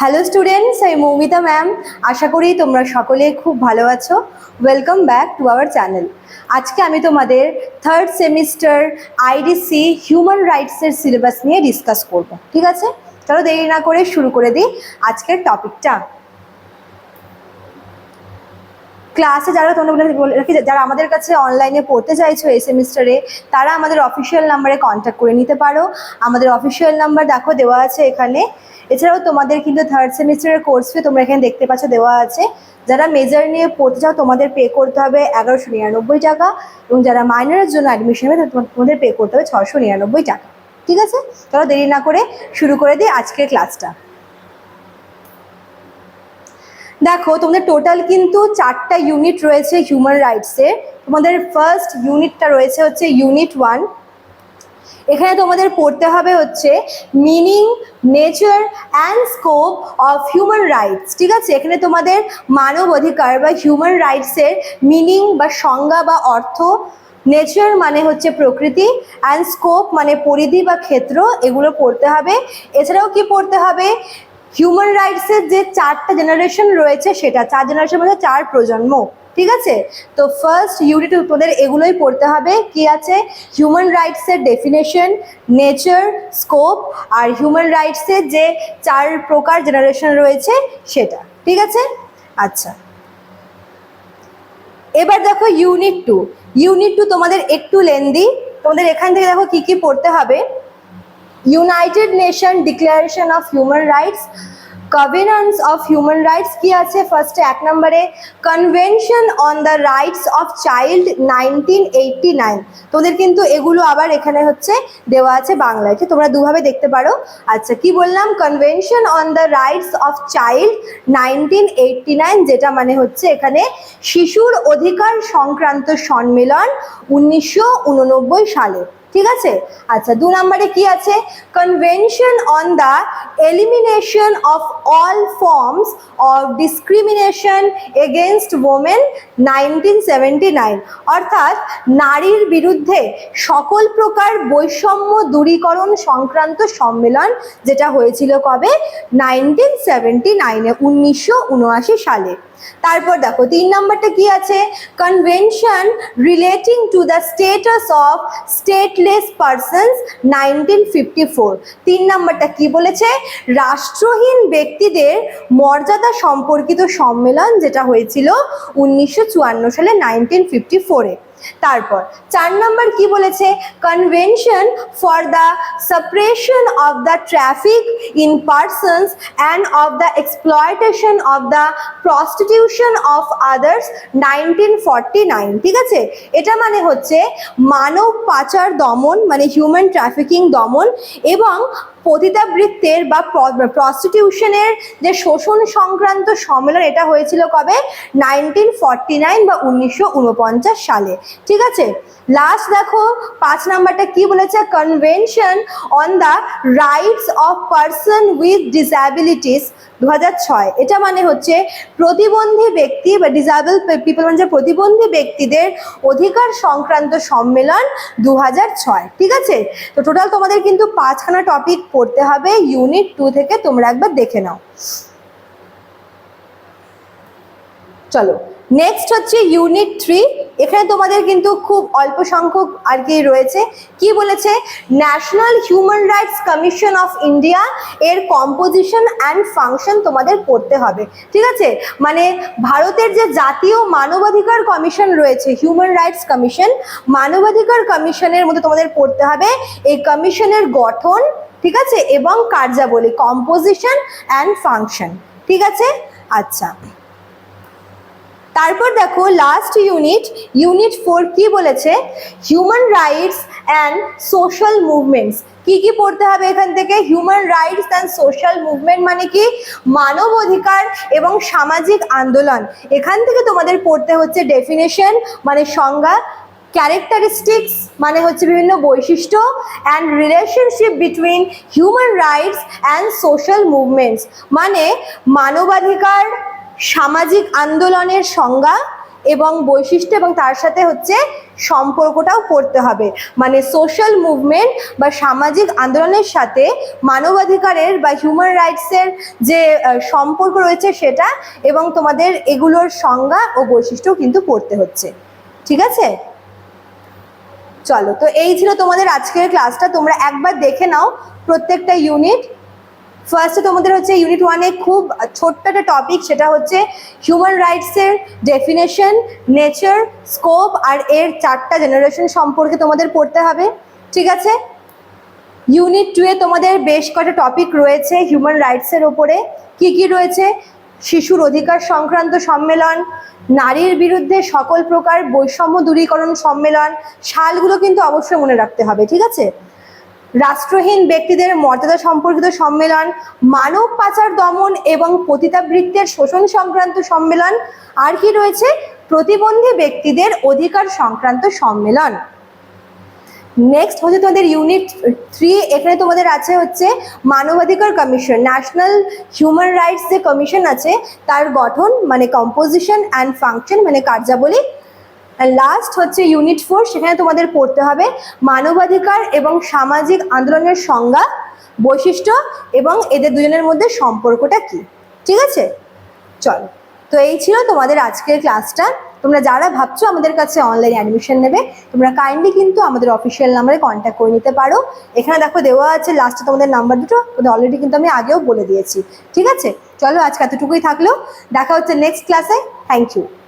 Hello students আমি Moumita ma'am আশা করি তোমরা সকলে খুব ভালো আছো। Welcome back to our channel আজকে আমি তোমাদের থার্ড সেমিস্টার আইডিসি হিউম্যান রাইটসের সিলেবাস নিয়ে ডিসকাস করব। ঠিক আছে? চলো দেরি না করে শুরু করে দিই আজকের টপিকটা ক্লাসে যারা তোমরা রাখি যারা আমাদের কাছে অনলাইনে পড়তে চাইছো এই সেমিস্টারে তারা আমাদের অফিসিয়াল নাম্বারে কন্ট্যাক্ট করে নিতে পারো। আমাদের অফিসিয়াল নাম্বার দেখো, দেওয়া আছে এখানে। এছাড়াও তোমাদের কিন্তু থার্ড সেমিস্টারের কোর্স ফি তোমরা এখানে দেখতে পাচ্ছ, দেওয়া আছে। যারা মেজর নিয়ে পড়তে চাও, তোমাদের পে করতে হবে এগারোশো নিরানব্বই টাকা এবং যারা মাইনরের জন্য অ্যাডমিশন হবে তোমা- তোমাদের পে করতে হবে ছশো নিরানব্বই টাকা। ঠিক আছে? চলো দেরি না করে শুরু করে দিই আজকের ক্লাসটা দেখো তোমাদের টোটাল কিন্তু চারটা ইউনিট রয়েছে হিউম্যান রাইটসের তোমাদের ফার্স্ট ইউনিটটা রয়েছে হচ্ছে ইউনিট ওয়ান এখানে তোমাদের পড়তে হবে হচ্ছে meaning nature and scope of human rights ঠিক আছে? এখানে তোমাদের মানব অধিকার বা হিউম্যান রাইটসের মিনিং বা সংজ্ঞা বা অর্থ নেচার মানে হচ্ছে প্রকৃতি অ্যান্ড স্কোপ মানে পরিধি বা ক্ষেত্র, এগুলো পড়তে হবে। এছাড়াও কি পড়তে হবে? হিউম্যান রাইটসের যে চারটা জেনারেশন রয়েছে সেটা, চার জেনারেশন মধ্যে চার প্রজন্ম, ঠিক আছে? তো ফার্স্ট ইউনিট তোমাদের এগুলোই পড়তে হবে। কি আছে? হিউম্যান রাইটসের ডেফিনেশন নেচার স্কোপ আর হিউম্যান রাইটসের যে চার প্রকার জেনারেশন রয়েছে সেটা, ঠিক আছে? আচ্ছা। এবার দেখো ইউনিট টু ইউনিট টু তোমাদের একটু লেন্দি তোমাদের এখান থেকে দেখো কি কি পড়তে হবে। United Nation declaration of human rights covenants of human rights কি আছে? ফার্স্টে এক নম্বরে convention on the rights of child nineteen eighty nine তোদের কিন্তু এগুলো আবার এখানে হচ্ছে দেওয়া আছে বাংলায়। ঠিক, তোমরা দুভাবে দেখতে পারো। আচ্ছা কি বললাম? Convention on the rights of child nineteen eighty nine যেটা মানে হচ্ছে এখানে শিশুর অধিকার সংক্রান্ত সম্মেলন উনিশশো উননব্বই সালে। ঠিক আছে? আচ্ছা দু নম্বরে কি আছে? Convention on the elimination of all forms of discrimination against women nineteen nine অর্থাৎ নারীর বিরুদ্ধে সকল প্রকার বৈষম্য দূরীকরণ সংক্রান্ত সম্মেলন যেটা হয়েছিল কবে? নাইনটিন সেভেন্টি নাইনে উনিশশো উনআশি সালে। তারপর দেখো, তিন নম্বরটা কি আছে? Convention relating to the status of stateless persons nineteen fifty four তিন নম্বরটা কি বলেছে? রাষ্ট্রহীন ব্যক্তিদের মর্যাদা সম্পর্কিত সম্মেলন যেটা হয়েছিল উনিশশো চুয়ান্ন সালে নাইনটিন ফিফটি ফোরে তারপর চার নম্বর কি বলেছে? Convention for the suppression of the traffic in persons and of the exploitation of the prostitution of others nineteen forty nine ঠিক আছে? এটা মানে হচ্ছে মানব পাচার দমন মানে হিউম্যান ট্রাফিকিং দমন এবং পতিতাবৃত্তের বা প্রস্টিটিউশনের যে শোষণ সংক্রান্ত সম্মেলন, এটা হয়েছিল কবে? নাইনটিন ফর্টি নাইন বা উনিশশো উনপঞ্চাশ সালে। ঠিক আছে? লাস্ট দেখো, পাঁচ নাম্বারটা কি বলেছে? Convention on the rights of person with disabilities দু এটা মানে হচ্ছে প্রতিবন্ধী ব্যক্তি বা ডিসাবল পিপল মানে প্রতিবন্ধী ব্যক্তিদের অধিকার সংক্রান্ত সম্মেলন দু ঠিক আছে? তো টোটাল তোমাদের কিন্তু পাঁচখানা টপিক পড়তে হবে ইউনিট টু থেকে তোমরা একবার দেখে নাও। চলো। নেক্সট হচ্ছে ইউনিট থ্রি এখানে তোমাদের কিন্তু খুব অল্প সংখ্যক আর কি রয়েছে। কি বলেছে? National Human Rights Commission of India এর কম্পোজিশন অ্যান্ড ফাংশন তোমাদের পড়তে হবে। ঠিক আছে? মানে ভারতের যে জাতীয় মানবাধিকার কমিশন রয়েছে হিউম্যান রাইটস কমিশন মানবাধিকার কমিশনের মধ্যে তোমাদের পড়তে হবে এই কমিশনের গঠন, ঠিক আছে? এবং কার্যাবলী কম্পোজিশন অ্যান্ড ফাংশন ঠিক আছে? আচ্ছা। তারপর দেখো লাস্ট ইউনিট ইউনিট ফোর কি বলেছে? Human rights and social movements কি কি পড়তে হবে এখান থেকে? Human rights and social movement মানে কি? মানব অধিকার এবং সামাজিক আন্দোলন। এখান থেকে তোমাদের পড়তে হচ্ছে ডেফিনেশন মানে সংজ্ঞা ক্যারেক্টারিস্টিক্স মানে হচ্ছে বিভিন্ন বৈশিষ্ট্য and relationship between human rights and social movements মানে মানবাধিকার সামাজিক আন্দোলনের সংজ্ঞা এবং বৈশিষ্ট্য এবং তার সাথে হচ্ছে সম্পর্কটাও পড়তে হবে। মানে সোশ্যাল মুভমেন্ট বা সামাজিক আন্দোলনের সাথে মানবাধিকারের বা হিউম্যান রাইটসের যে সম্পর্ক রয়েছে সেটা এবং তোমাদের এগুলোর সংজ্ঞা ও বৈশিষ্ট্য কিন্তু পড়তে হচ্ছে। ঠিক আছে? চলো, তো এই ছিল তোমাদের আজকের ক্লাসটা তোমরা একবার দেখে নাও প্রত্যেকটা ইউনিট ফার্স্টে তোমাদের হচ্ছে ইউনিট ওয়ানে খুব ছোট্ট একটা টপিক সেটা হচ্ছে হিউম্যান রাইটসের ডেফিনেশন নেচার স্কোপ আর এর চারটা জেনারেশন সম্পর্কে তোমাদের পড়তে হবে, ঠিক আছে? ইউনিট টুয়ে তোমাদের বেশ কটা টপিক রয়েছে হিউম্যান রাইটসের ওপরে। কি কি রয়েছে? শিশুর অধিকার সংক্রান্ত সম্মেলন, নারীর বিরুদ্ধে সকল প্রকার বৈষম্য দূরীকরণ সম্মেলন, সালগুলো কিন্তু অবশ্যই মনে রাখতে হবে, ঠিক আছে? রাষ্ট্রহীন ব্যক্তিদের মর্যাদা সম্পর্কিত সম্মেলন, মানব পাচার দমন এবং পতিতাবৃত্তের শোষণ সংক্রান্ত সম্মেলন, আর কি রয়েছে? প্রতিবন্ধী ব্যক্তিদের অধিকার সংক্রান্ত সম্মেলন। নেক্সট হচ্ছে তোমাদের ইউনিট থ্রি এখানে তোমাদের আছে হচ্ছে মানবাধিকার কমিশন ন্যাশনাল হিউম্যান রাইটস যে কমিশন আছে, তার গঠন মানে কম্পোজিশন অ্যান্ড ফাংশন মানে কার্যাবলী। লাস্ট হচ্ছে ইউনিট ফোর সেখানে তোমাদের পড়তে হবে মানবাধিকার এবং সামাজিক আন্দোলনের সংজ্ঞা, বৈশিষ্ট্য এবং এদের দুজনের মধ্যে সম্পর্কটা কি? ঠিক আছে? চলো। তো এই ছিল তোমাদের আজকের ক্লাসটা তোমরা যারা ভাবছ আমাদের কাছে অনলাইন অ্যাডমিশন নেবে, তোমরা কাইন্ডলি কিন্তু আমাদের অফিসিয়াল নাম্বারে কন্ট্যাক্ট করে নিতে পারো। এখানে দেখো দেওয়া আছে লাস্টে তোমাদের নাম্বার দুটো তোমাদের অলরেডি কিন্তু আমি আগেও বলে দিয়েছি। ঠিক আছে? চলো আজকে এতটুকুই থাকল। দেখা হচ্ছে নেক্সট ক্লাসে থ্যাংক ইউ